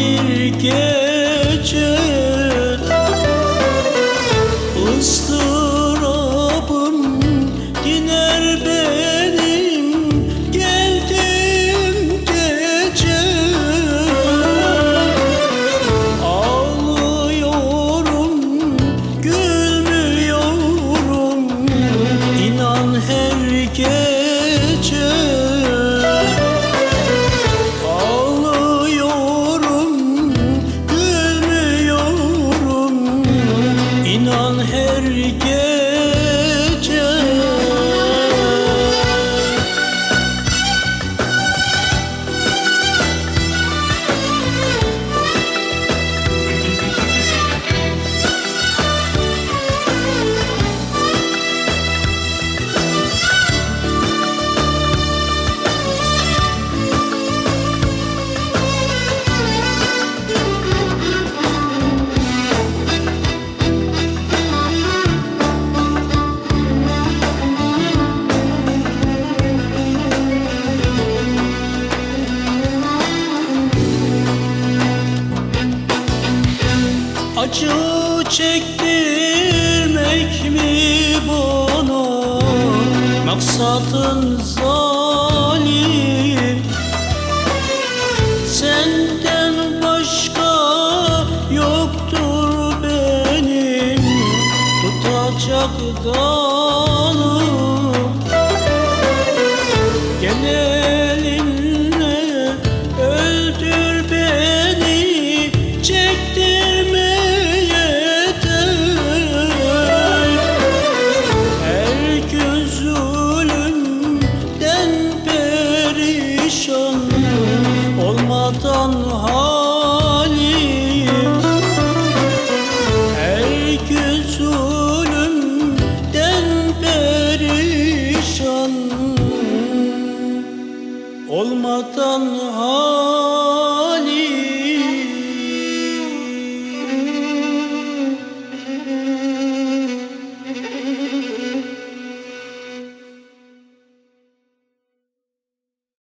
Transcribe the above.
bir gece. Acı çektirmek mi bunu Maksatın zalim. Senden başka yoktur benim. Tutacak dalım Olmadan halim